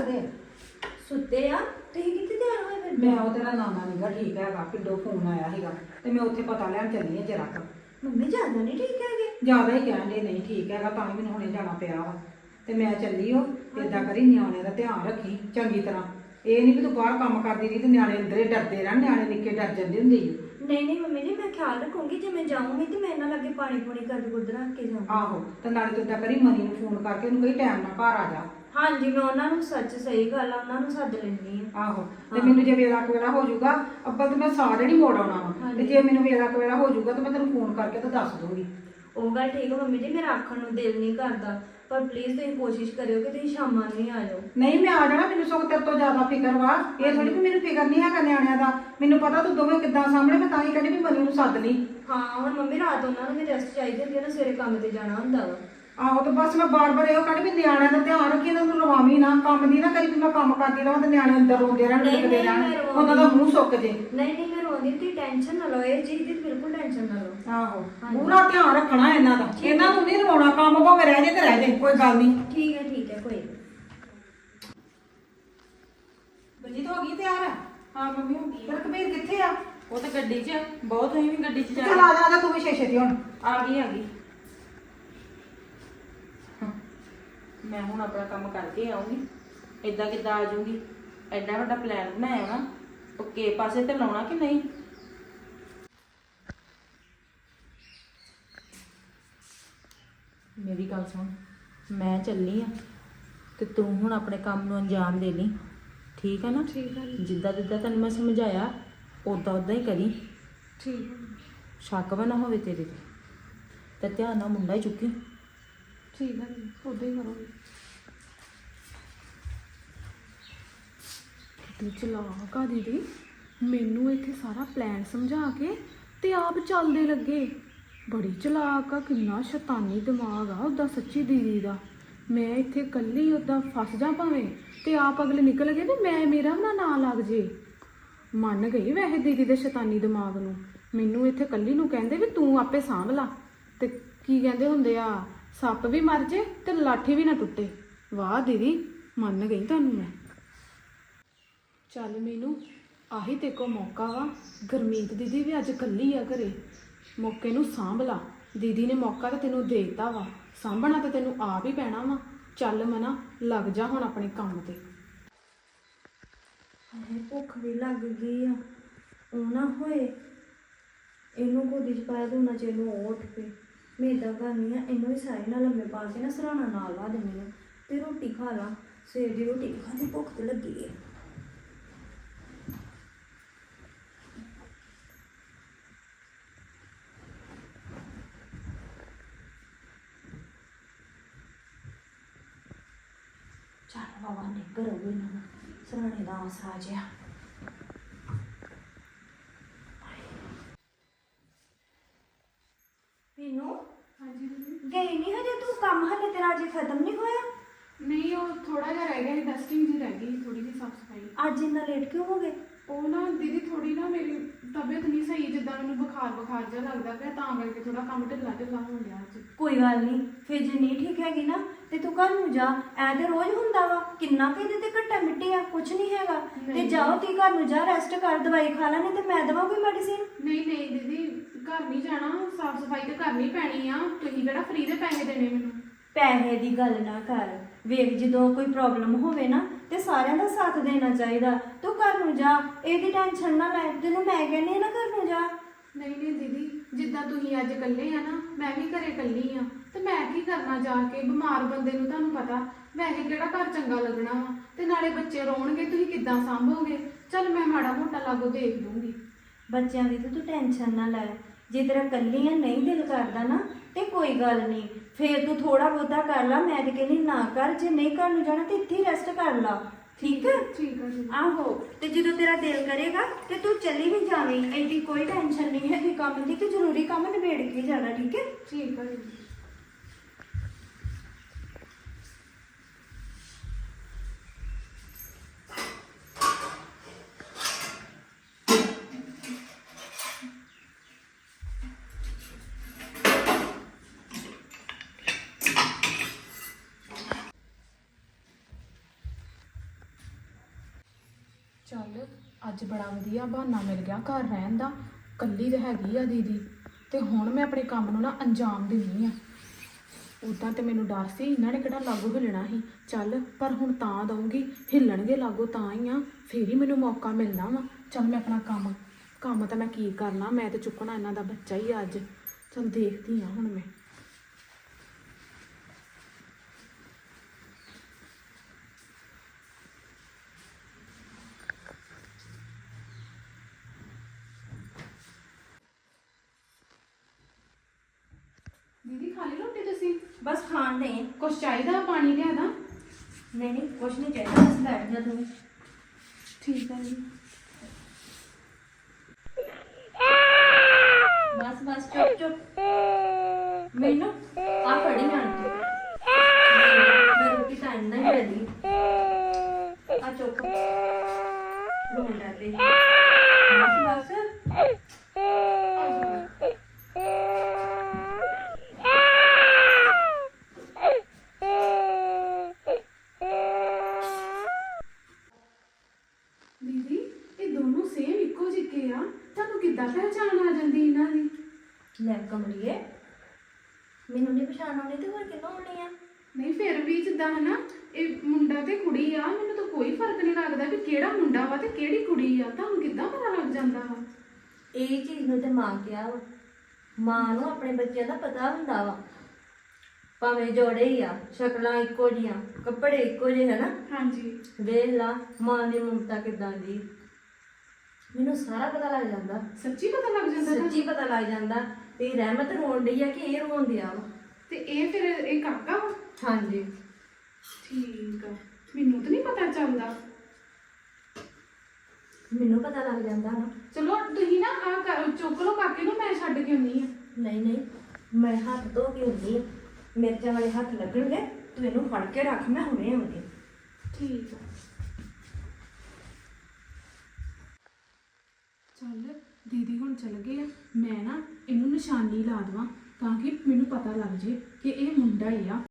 ਸੁੱਤੇ ਆ। ਤੁਸੀਂ ਕਿੱਥੇ ਤਿਆਰ ਹੋਏ ਫਿਰ? ਮੈਂ ਉਹ ਤੇਰਾ ਨਾਨਾ ਨੀਗਾ ਠੀਕ ਹੈਗਾ ਕਿੱਡੋ ਫੋਨ ਆਇਆ ਸੀਗਾ ਤੇ ਮੈਂ ਉੱਥੇ ਪਤਾ ਲੈਣ ਚੱਲੀ ਆ ਜਰਾ ਕੁ। ਮੰਮੀ ਜ਼ਿਆਦਾ ਨਹੀਂ ਠੀਕ ਹੈਗੇ? ਜ਼ਿਆਦਾ ਹੀ ਨਹੀਂ ਠੀਕ ਹੈਗਾ ਤਾਂ ਹੀ ਮੈਨੂੰ ਹੁਣੇ ਜਾਣਾ ਪਿਆ ਵਾ। ਤੇ ਮੈਂ ਚੱਲੀ ਉਹ ਏਦਾਂ ਕਰੀ ਨਿਆਣਿਆਂ ਦਾ ਧਿਆਨ ਰੱਖੀ ਚੰਗੀ ਤਰ੍ਹਾਂ। ਇਹ ਨਹੀਂ ਵੀ ਤੂੰ ਬਾਹਰ ਕੰਮ ਕਰਦੀ ਰਹੀ ਤੇ ਨਿਆਣੇ ਅੰਦਰੇ ਡਰਦੇ ਰਹਿਣ ਨਿਆਣੇ ਨਿੱਕੇ ਡਰ ਜਾਂਦੇ ਹੁੰਦੇ ਈ ਨਹੀਂ ਨਹੀਂ ਮੰਮੀ ਜੀ ਮੈਂ ਖਿਆਲ ਰੱਖੂੰਗੀ ਜੇ ਮੈਂ ਜਾਊਂਗੀ ਤੇ ਮੈਂ ਇਹਨਾਂ ਲੱਗੇ ਪਾਣੀ ਪੂਣੀ ਕਰ ਗੁੱਦ ਰੱਖ ਕੇ ਜਾਊਂਗੀ। ਆਹੋ ਤੇ ਨਾਲੇ ਤੂੰ ਏਦਾਂ ਕਰੀ ਮਨੀ ਨੂੰ ਫੋਨ ਕਰਕੇ ਉਹਨੂੰ ਕਹੀ ਟਾਈਮ ਨਾਲ ਘਰ ਆ ਜਾ। ਹਾਂਜੀ ਮੈਂ ਉਹਨਾਂ ਨੂੰ ਸੱਚ ਸਹੀ ਗੱਲ ਆ ਉਹਨਾਂ ਨੂੰ ਸੱਦ ਲੈਣੀ ਆ। ਆਹੋ ਤੇ ਮੈਨੂੰ ਜੇ ਵੇਲਾ ਕਵੇਲਾ ਹੋ ਜਾਊਗਾ ਅੱਬਲ ਤੇ ਮੈਂ ਸਾਰੇ ਨਹੀਂ ਮੋੜ ਆਉਣਾ ਵਾ। ਤੇ ਜੇ ਮੈਨੂੰ ਵੇਲਾ ਕਵੇਲਾ ਹੋ ਜਾਊਗਾ ਤੇ ਮੈਂ ਤੈਨੂੰ ਫੋਨ ਕਰਕੇ ਤਾਂ ਦੱਸ ਦੂੰਗੀ ਉਹ ਗੱਲ ਠੀਕ ਆ ਮੰਮੀ ਜੀ ਮੇਰਾ ਆਖਣ ਨੂੰ ਦਿਲ ਨਹੀਂ ਕਰਦਾ। ਪਰ ਪਲੀਜ਼ ਤੁਸੀਂ ਕੋਸ਼ਿਸ਼ ਕਰਿਓ ਕਿ ਤੁਸੀਂ ਸ਼ਾਮਾਂ ਨੂੰ ਹੀ ਆ ਜਾਓ। ਨਹੀਂ ਮੈਂ ਆ ਜਾਣਾ ਮੈਨੂੰ ਸਗੋਂ ਤੇਰੇ ਤੋਂ ਜ਼ਿਆਦਾ ਫਿਕਰ ਵਾ। ਇਹ ਥੋੜੀ ਵੀ ਮੈਨੂੰ ਫਿਕਰ ਨਹੀਂ ਹੈਗਾ ਨਿਆਣਿਆਂ ਦਾ। ਮੈਨੂੰ ਪਤਾ ਤੂੰ ਦੋਵੇਂ ਕਿੱਦਾਂ ਸਾਹਮਣੇ ਮੈਂ ਤਾਂ ਹੀ ਕਹਿੰਦੀ ਵੀ ਮਨੀ ਨੂੰ ਸੱਦ ਲਈ। ਹਾਂ ਹੁਣ ਮੰਮੀ ਰਾਤ ਉਹਨਾਂ ਨੂੰ ਵੀ ਰੈਸਟ ਚਾਹੀਦੀ ਹੁੰਦੀ ਹੈ ਨਾ ਸਵੇਰੇ ਕੰਮ ਤੇ ਜਾਣਾ ਹੁੰਦਾ ਵਾ। ਆਹੋ ਤੇ ਬਸ ਮੈਂ ਬਾਰ-ਬਾਰ ਇਹੋ ਕਹਿੰਦੀ ਵੀ ਨਿਆਣਿਆਂ ਦਾ ਧਿਆਨ ਰੱਖੀ ਇਹਨਾਂ ਨੂੰ ਰਵਾਵੀਂ ਨਾ। ਕੰਮ ਦੀ ਨਾ ਕਰੀ ਵੀ ਮੈਂ ਕੰਮ ਕਰਦੀ ਰਹਾਂ ਤੇ ਨਿਆਣੇ ਅੰਦਰ ਰੋਂਦੇ ਰਹਿਣ ਨਹੀਂ, ਡਿੱਗਦੇ ਨਹੀਂ, ਰਹਿਣ। ਮੈਂ ਰਵਾਉਂਦੀ ਉਹਨਾਂ ਦਾ ਮੂੰਹ ਸੁੱਕ ਜੇ। ਨਹੀਂ ਨਹੀਂ ਮੈਂ ਨੀ, ਤੁਸੀਂ ਟੈਨਸ਼ਨ ਨਾ ਲਓ ਇਹ ਚੀਜ਼ ਦੀ ਬਿਲਕੁਲ ਟੈਨਸ਼ਨ ਨਾ ਲਓ। ਆਹੋ ਪੂਰਾ ਧਿਆਨ ਰੱਖਣਾ ਇਹਨਾਂ ਦਾ। ਇਹਨਾਂ ਨੂੰ ਨਹੀਂ ਰਵਾਉਣਾ ਕੰਮ ਭਾਵੇਂ ਰਹਿ ਜੇ ਤੇ ਰਹਿ ਜੇ ਕੋਈ ਗੱਲ ਨਹੀਂ। ਠੀਕ ਹੈ ਠੀਕ ਹੈ ਕੋਈ ਨੀ। ਬਲਜੀਤ ਹੋ ਗਈ ਤਿਆਰ? ਹਾਂ ਮੰਮੀ ਹੋ ਗਈ। ਰਕਬੀਰ ਕਿੱਥੇ ਆ? ਉਹ ਤਾਂ ਗੱਡੀ 'ਚ ਆ, ਬਹੁਤ ਤੁਸੀਂ ਵੀ ਗੱਡੀ 'ਚ ਜਾ ਚੱਲ ਆ ਜਾ ਆ ਜਾ ਤੂੰ ਵੀ ਛੇ ਛੇਤੀ ਹੁਣ। ਆ ਗਈ ਆ ਗਈ। ਮੈਂ ਹੁਣ ਆਪਣਾ ਕੰਮ ਕਰਕੇ ਆਉਂਗੀ। ਇਦਾਂ ਕਿੱਦਾਂ ਆ ਜਾਊਂਗੀ? ਐਡਾ ਵੱਡਾ ਪਲਾਨ ਬਣਾਇਆ ਨਾ ਪੱਕੇ ਪਾਸੇ ਤੇ ਬਣਾਉਣਾ ਕਿ ਨਹੀਂ? ਮੇਰੀ ਗੱਲ ਸੁਣ ਮੈਂ ਚੱਲੀ ਆ ਤੇ ਤੂੰ ਹੁਣ ਆਪਣੇ ਕੰਮ ਨੂੰ ਅੰਜਾਮ ਦੇ ਲਈ ਠੀਕ ਹੈ ਨਾ? ਠੀਕ ਹੈ ਜਿੱਦਾਂ ਜਿੱਦਾਂ ਤੈਨੂੰ ਮੈਂ ਸਮਝਾਇਆ ਉਦਾਂ ਉਦਾਂ ਹੀ ਕਰੀ। ਠੀਕ ਸ਼ੱਕ ਵੀ ਨਾ ਹੋਵੇ ਤੇਰੇ ਤੇ। ਧਿਆਨ ਨਾਲ ਮੁੰਡਾ ਹੀ ਚੁੱਕੀ। ਠੀਕ ਹੈ ਉਦਾਂ ਹੀ ਕਰੂੰਗੀ। ਕਿਤੇ ਚਲਾਕ ਆ ਦੀਦੀ? ਮੈਨੂੰ ਇੱਥੇ ਸਾਰਾ ਪਲਾਨ ਸਮਝਾ ਕੇ ਤੇ ਆਪ ਚੱਲਦੇ ਲੱਗੇ। ਬੜੀ ਚਲਾਕ ਆ, ਕਿੰਨਾ ਸ਼ੈਤਾਨੀ ਦਿਮਾਗ ਆ ਉਹਦਾ ਸੱਚੀ ਦੀਦੀ ਦਾ। ਮੈਂ ਇੱਥੇ ਇਕੱਲੀ ਉਹਦਾ ਫਸ ਜਾ ਭਾਵੇਂ ਤੇ ਆਪ ਅਗਲੇ ਨਿਕਲ ਗਏ ਤੇ ਮੈਂ ਮੇਰਾ ਵੀ ਨਾ ਲੱਗ ਜੇ। ਮੰਨ ਗਈ ਵੈਸੇ ਦੀਦੀ ਦੇ ਸ਼ੈਤਾਨੀ ਦਿਮਾਗ ਨੂੰ। ਮੈਨੂੰ ਇੱਥੇ ਇਕੱਲੀ ਨੂੰ ਕਹਿੰਦੇ ਵੀ ਤੂੰ ਆਪੇ ਸਾਂਭ ਲਾ। ਤੇ ਕੀ ਕਹਿੰਦੇ ਹੁੰਦੇ ਆ, ਸੱਪ ਵੀ ਮਰ ਜੇ ਤੇ ਲਾਠੀ ਵੀ ਨਾ ਟੁੱਟੇ। ਵਾਹ ਦੀਦੀ, ਮੰਨ ਗਈ ਤੁਹਾਨੂੰ ਮੈਂ। ਚੱਲ ਮੈਨੂੰ, ਆਹੀ ਤੇ ਕੋ ਮੌਕਾ ਵਾ। ਗਰਮੀਤ ਦੀਦੀ ਵੀ ਅੱਜ ਕੱਲੀ ਆ ਘਰੇ। ਮੌਕੇ ਨੂੰ ਸਾਂਭ ਲਾ ਦੀਦੀ ਨੇ ਮੌਕਾ ਤਾਂ ਤੈਨੂੰ ਦੇਤਾ ਵਾ। ਸਾਂਭਣਾ ਤਾਂ ਤੈਨੂੰ ਆਪ ਹੀ ਪੈਣਾ ਵਾ। ਚੱਲ ਮਨਾ, ਲੱਗ ਜਾ ਹੁਣ ਆਪਣੇ ਕੰਮ ਤੇ। ਹਾਏ, ਭੁੱਖ ਵੀ ਲੱਗ ਗਈ ਆ। ਉਹ ਨਾ ਹੋਏ। ਇਹਨੂੰ ਗੋਦੀ ਚ ਪਾਇਆ ਤੇ ਉਹਨਾਂ ਚ ਇਹਨੂੰ ਉਹ ਉੱਠ ਪਏ। ਮੈਂ ਏਦਾਂ ਕਰਨੀ ਆ, ਇਹਨੂੰ ਵੀ ਸਾਰੇ ਨਾਲ ਲੰਮੇ ਪਾ ਕੇ ਨਾ ਸਰਾਣਾ ਨਾਲ ਲਾ ਦਿੰਦੀ ਆ। ਤੇ ਰੋਟੀ ਖਾ ਲਾ। ਸਵੇਰ ਦੀ ਰੋਟੀ ਨੀ ਖਾਂਦੀ ਭੁੱਖ ਤੇ ਲੱਗੀ ਆ ਚੱਲ ਨੇ ਕਰੋ ਇਹਨਾਂ ਨੂੰ ਸਰਾਣੇ ਦਾ ਆਸਰਾ ਜਿਆ ਪੀਨੂ ਹਾਂਜੀ ਦੀਦੀ। ਗਈ ਨਹੀਂ ਹਜੇ ਤੂੰ? ਕੰਮ ਹਲੇ ਤੇਰਾ ਅਜੇ ਖਤਮ ਨਹੀਂ ਹੋਇਆ? ਨਹੀਂ ਉਹ ਥੋੜਾ ਜਿਹਾ ਰਹਿ ਗਿਆ ਡਸਟਿੰਗ ਜੀ ਰਹਿ ਗਈ ਥੋੜੀ ਜਿਹੀ ਸਾਫ਼ ਸਫ਼ਾਈ। ਅੱਜ ਇੰਨਾ ਲੇਟ ਕਿਉਂ ਹੋ ਗਏ? ਉਹ ਨਾ ਦੀਦੀ ਥੋੜੀ ਨਾ ਮੇਰੀ ਤਬੀਅਤ ਨਹੀਂ ਸਹੀ ਜਿੱਦਾਂ ਮੈਨੂੰ ਬੁਖਾਰ ਬੁਖਾਰ ਜਿਹਾ ਲੱਗਦਾ ਪਿਆ ਤਾਂ ਕਰਕੇ ਥੋੜਾ ਕੰਮ ਢਿੱਲਾ ਢਿੱਲਾ ਹੋ ਗਿਆ ਅੱਜ। ਕੋਈ ਗੱਲ ਨਹੀਂ ਫਿਰ ਜੇ ਨਹੀਂ ਠੀਕ ਹੈਗੀ ਨਾ ਤੇ ਤੂੰ ਘਰ ਨੂੰ ਜਾ ਐ ਤੇ ਰੋਜ਼ ਹੁੰਦਾ ਵਾ ਕਿੰਨਾ ਕੁ ਇਹਦੇ ਤੇ ਘੱਟਾ ਮਿੱਟੀ ਆ ਕੁਝ ਨਹੀਂ ਹੈਗਾ। ਤੇ ਨਹੀਂ। ਜਾਓ ਤੀ ਘਰ ਨੂੰ ਜਾ ਰੈਸਟ ਕਰ ਦਵਾਈ ਖਾ ਲੈ ਨਹੀਂ ਤੇ ਮੈਂ ਦਵਾਂ ਕੋਈ ਮੈਡੀਸਿਨ ਨਹੀਂ ਨਹੀਂ ਦੀਦੀ ਘਰ ਨਹੀਂ ਜਾਣਾ ਸਾਫ਼ ਸਫ਼ਾਈ ਤਾਂ ਕਰਨੀ ਪੈਣੀ ਆ। ਤੁਸੀਂ ਕਿਹੜਾ ਫ੍ਰੀ ਦੇ ਪੈਸੇ ਦੇਣੇ ਮੈਨੂੰ? ਪੈਸੇ ਦੀ ਗੱਲ ਨਾ ਕਰ। ਵੇਖ ਜਦੋਂ ਕੋਈ ਪ੍ਰੋਬਲਮ ਹੋਵੇ ਨਾ ਤੇ ਸਾਰਿਆਂ ਦਾ ਸਾਥ ਦੇਣਾ ਚਾਹੀਦਾ। ਤੂੰ ਘਰ ਨੂੰ ਜਾ ਇਹਦੀ ਟੈਨਸ਼ਨ ਨਾ ਲੈ ਤੈਨੂੰ ਮੈਂ ਕਹਿੰਦੀ ਨਾ ਘਰ ਨੂੰ ਜਾ। ਨਹੀਂ ਨਹੀਂ ਦੀਦੀ ਜਿੱਦਾਂ ਤੁਸੀਂ ਅੱਜ ਇਕੱਲੇ ਆ ਨਾ ਮੈਂ ਵੀ ਘਰੇ ਇਕੱਲੀ ਆ ਤੇ ਮੈਂ ਕੀ ਕਰਨਾ ਜਾ ਕੇ? ਬਿਮਾਰ ਬੰਦੇ ਨੂੰ ਤੁਹਾਨੂੰ ਪਤਾ ਵੈਸੇ ਕਿਹੜਾ ਘਰ ਚੰਗਾ ਲੱਗਣਾ ਵਾ? ਤੇ ਨਾਲੇ ਬੱਚੇ ਰੋਣਗੇ ਤੁਸੀਂ ਕਿੱਦਾਂ ਸੰਭੋਗੇ? ਚੱਲ ਮੈਂ ਮਾੜਾ ਮੋਟਾ ਲਾਗੋ ਦੇਖ ਲੂੰਗੀ। ਬੱਚਿਆਂ ਦੀ ਤਾਂ ਤੂੰ ਟੈਨਸ਼ਨ ਨਾ ਲੈ। ਜੇ ਤੇਰਾ ਕੱਲੀ ਆ ਨਹੀਂ ਦਿਲ ਕਰਦਾ ਨਾ ਤੇ ਕੋਈ ਗੱਲ ਨਹੀਂ। ਫੇਰ ਤੂੰ ਥੋੜਾ ਬਹੁਤਾ ਕਰ ਲਾ ਮੈਂ ਤੇ ਕਹਿੰਦੀ ਨਾ ਕਰ ਜੇ ਨਹੀਂ ਘਰ ਨੂੰ ਜਾਣਾ ਤੇ ਇੱਥੇ ਹੀ ਰੈਸਟ ਕਰ ਲਾ। ਠੀਕ ਹੈ? ਠੀਕ ਆ ਜੀ। ਆਹੋ ਤੇ ਜਦੋਂ ਤੇਰਾ ਦਿਲ ਕਰੇਗਾ ਤੇ ਤੂੰ ਚੱਲੀ ਵੀ ਜਾਵੀਂ ਐਡੀ ਕੋਈ ਟੈਨਸ਼ਨ ਨਹੀਂ ਹੈ ਕੰਮ ਦੀ ਕਿ ਜ਼ਰੂਰੀ ਕੰਮ ਨਿਬੇੜ ਕੇ ਹੀ ਜਾਣਾ ਠੀਕ ਹੈ? ਠੀਕ ਆ ਜੀ। ਚੱਲ, ਅੱਜ ਬੜਾ ਵਧੀਆ ਬਹਾਨਾ ਮਿਲ ਗਿਆ ਘਰ ਰਹਿਣ ਦਾ। ਕੱਲੀ ਤਾਂ ਹੈਗੀ ਆ ਦੀਦੀ। ਤੇ ਹੁਣ ਮੈਂ ਆਪਣੇ ਕੰਮ ਨੂੰ ਨਾ ਅੰਜਾਮ ਦਿੰਨੀ ਆ। ਉਦਾਂ ਤੇ ਮੈਨੂੰ ਡਰ ਸੀ, ਇਹਨਾਂ ਨੇ ਕਿਹੜਾ ਲਾਗੂ ਹਿੱਲਣਾ ਸੀ। ਚੱਲ, ਪਰ ਹੁਣ ਤਾਂ ਦਊਂਗੀ। ਹਿੱਲਣਗੇ ਲਾਗੂ ਤਾਂ ਹੀ ਆ, ਫੇਰ ਹੀ ਮੈਨੂੰ ਮੌਕਾ ਮਿਲਣਾ ਵਾ। ਚੱਲ ਮੈਂ ਆਪਣਾ ਕੰਮ ਕੰਮ ਤਾਂ ਮੈਂ ਕੀ ਕਰਨਾ, ਮੈਂ ਤੇ ਚੁੱਕਣਾ ਇਹਨਾਂ ਦਾ ਬੱਚਾ ਹੀ ਆ ਅੱਜ। ਚੱਲ ਦੇਖਦੀ ਆ ਹੁਣ ਮੈਂ। ਦੀਦੀ ਖਾ ਲਈ ਰੋਟੀ ਤੁਸੀਂ? ਬਸ ਖਾਣ ਦੇ ਕੁਛ ਚਾਹੀਦਾ ਪਾਣੀ ਲਿਆਦਾ ਨਹੀਂ ਨਹੀਂ ਕੁਛ ਨਹੀਂ ਚਾਹੀਦਾ ਬਸ ਬੈਠ ਜਾ ਤੂੰ ਠੀਕ ਹੈ ਜੀ। ਬਸ ਬਸ ਚੁੱਪ ਚੁੱਪ। ਮੈਨੂੰ ਆ ਫੜੀ ਆਂ ਮੈਂ ਰੋਟੀ ਤਾਂ ਇੰਨਾ ਹੀ ਲੈਦੀ ਆ ਚੁੱਪ। ਰੋਣ ਲੱਗੇ ਬਸ ਬਸ ਦੀਦੀ ਇਹ ਦੋਨੋਂ ਸੇਮ ਇੱਕੋ ਜਿਹੇ ਆ ਤੁਹਾਨੂੰ ਕਿੱਦਾਂ ਪਹਿਚਾਣ ਆ ਜਾਂਦੀ ਇਹਨਾਂ ਦੀ ਲੈ ਕਮਲੀਏ ਮੈਨੂੰ ਨਹੀਂ ਪਛਾਣ ਆਉਣੀ ਤੇ ਹੋਰ ਕਿਹਨੂੰ ਆਉਣੀ ਆ ਨਹੀਂ ਫਿਰ ਵੀ ਜਿੱਦਾਂ ਹਨਾ ਇਹ ਮੁੰਡਾ ਤੇ ਕੁੜੀ ਆ ਮੈਨੂੰ ਤਾਂ ਕੋਈ ਫ਼ਰਕ ਨਹੀਂ ਲੱਗਦਾ ਵੀ ਕਿਹੜਾ ਮੁੰਡਾ ਵਾ ਤੇ ਕਿਹੜੀ ਕੁੜੀ ਆ ਤੁਹਾਨੂੰ ਕਿੱਦਾਂ ਪਤਾ ਲੱਗ ਜਾਂਦਾ ਵਾ ਕਿਹਾ ਵਾ। ਮਾਂ ਨੂੰ ਆਪਣੇ ਬੱਚਿਆਂ ਦਾ ਪਤਾ ਹੁੰਦਾ ਵਾ। ਭਾਵੇਂ ਜੋੜੇ ਹੀ ਆ ਸ਼ਕਲਾਂ ਇੱਕੋ ਜੀਆਂ ਕੱਪੜੇ ਇੱਕੋ ਜਿਹੇ ਹਨਾ? ਹਾਂਜੀ। ਵੇਖ ਲਾ ਮਾਂ ਦੀ ਮਮਤਾ ਕਿਦਾਂ ਦੀ। ਮੈਨੂੰ ਸਾਰਾ ਪਤਾ ਲੱਗ ਜਾਂਦਾ। ਸੱਚੀ ਪਤਾ ਲੱਗ ਜਾਂਦਾ? ਸੱਚੀ ਪਤਾ ਲੱਗ ਜਾਂਦਾ। ਤੇ ਰਹਿਮਤ ਰੋਣ ਡਈ ਆ ਕਿ ਇਹ ਰੋਣ ਦਿਆ ਵਾ। ਤੇ ਇਹ ਫਿਰ ਇਹ ਕਾਕਾ ਵਾ? ਹਾਂਜੀ। ਠੀਕ ਆ। ਮੈਨੂੰ ਤਾਂ ਨਹੀਂ ਪਤਾ ਚੱਲਦਾ। ਮੈਨੂੰ ਪਤਾ ਲੱਗ ਜਾਂਦਾ ਨਾ। ਚਲੋ ਤੁਸੀਂ ਨਾ ਆ ਚੁੱਕ ਲਓ ਕਾਕੇ ਨੂੰ ਮੈਂ ਛੱਡ ਕੇ ਆਉਣੀ ਆ ਨਹੀਂ ਨਹੀਂ ਮੈਂ ਹੱਥ ਧੋ ਕੇ ਹੁੰਦੀ ਆ ਮਿਰਚਾਂ ਵਾਲੇ ਹੱਥ ਲੱਗਣਗੇ ਤੂੰ ਇਹਨੂੰ ਫੜ ਕੇ ਰੱਖ ਮੈਂ ਹੁਣੇ ਆਉਂਦੀ ਠੀਕ ਆ। ਚੱਲ ਦੀਦੀ ਹੁਣ ਚਲ ਗਏ ਆ। ਮੈਂ ਨਾ ਇਹਨੂੰ ਨਿਸ਼ਾਨੀ ਲਾ ਦਵਾਂ ਤਾਂ ਕਿ ਮੈਨੂੰ ਪਤਾ ਲੱਗ ਜੇ ਕਿ ਇਹ ਮੁੰਡਾ ਹੀ ਆ।